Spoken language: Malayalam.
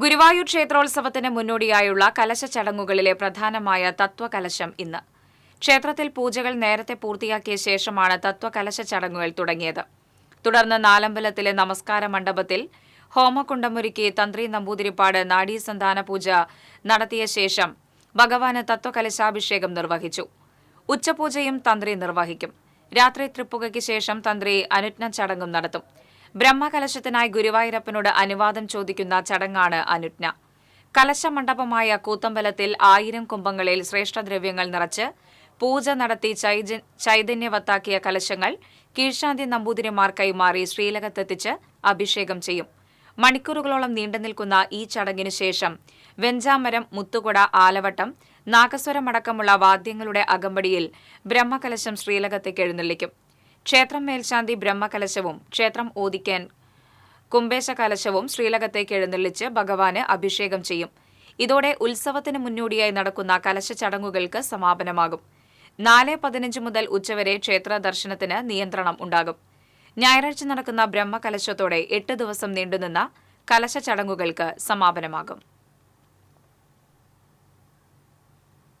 ഗുരുവായൂർ ക്ഷേത്രോത്സവത്തിന് മുന്നോടിയായുള്ള കലശ ചടങ്ങുകളിലെ പ്രധാനമായ തത്വകലശം ഇന്ന്. ക്ഷേത്രത്തിൽ പൂജകൾ നേരത്തെ പൂർത്തിയാക്കിയ ശേഷമാണ് തത്വകലശ ചടങ്ങുകൾ തുടങ്ങിയത്. തുടർന്ന് നാലമ്പലത്തിലെ നമസ്കാര മണ്ഡപത്തിൽ ഹോമകുണ്ടമൊരുക്കി തന്ത്രി നമ്പൂതിരിപ്പാട് നാഡീസന്താന പൂജ നടത്തിയ ശേഷം ഭഗവാന് തത്വകലശാഭിഷേകം നിർവഹിച്ചു. ഉച്ചപൂജയും തന്ത്രി നിർവഹിക്കും. രാത്രി തൃപ്പുകയ്ക്ക് ശേഷം തന്ത്രി അനുജ്ഞ ചടങ്ങും നടത്തും. ബ്രഹ്മകലശത്തിനായി ഗുരുവായൂരപ്പനോട് അനുവാദം ചോദിക്കുന്ന ചടങ്ങാണ് അനുജ്ഞ. കലശമണ്ഡപമായ കൂത്തമ്പലത്തിൽ ആയിരം കുംഭങ്ങളിൽ ശ്രേഷ്ഠദ്രവ്യങ്ങൾ നിറച്ച് പൂജ നടത്തി ചൈതന്യവത്താക്കിയ കലശങ്ങൾ കീഴ്ശാന്തി നമ്പൂതിരിമാർ കൈമാറി ശ്രീലകത്തെത്തിച്ച് അഭിഷേകം ചെയ്യും. മണിക്കൂറുകളോളം നീണ്ടുനിൽക്കുന്ന ഈ ചടങ്ങിനു ശേഷം വെഞ്ചാമരം മുത്തുകുട ആലവട്ടം നാഗസ്വരമടക്കമുള്ള വാദ്യങ്ങളുടെ അകമ്പടിയിൽ ബ്രഹ്മകലശം ശ്രീലകത്തേക്ക് എഴുന്നള്ളിക്കും. ക്ഷേത്രം മേൽശാന്തി ബ്രഹ്മകലശവും ക്ഷേത്രം ഓദിക്കാൻ കുംഭേശ കലശവും ശ്രീലകത്തേക്ക് എഴുന്നള്ളിച്ച് ഭഗവാന് അഭിഷേകം ചെയ്യും. ഇതോടെ ഉത്സവത്തിന് മുന്നോടിയായി നടക്കുന്ന കലശ ചടങ്ങുകൾക്ക് സമാപനമാകും. നാല് പതിനഞ്ച് മുതൽ ഉച്ചവരെ ക്ഷേത്ര ദർശനത്തിന് നിയന്ത്രണം ഉണ്ടാകും. ഞായറാഴ്ച നടക്കുന്ന ബ്രഹ്മകലശത്തോടെ എട്ട് ദിവസം നീണ്ടുനിന്ന കലശ ചടങ്ങുകൾക്ക് സമാപനമാകും.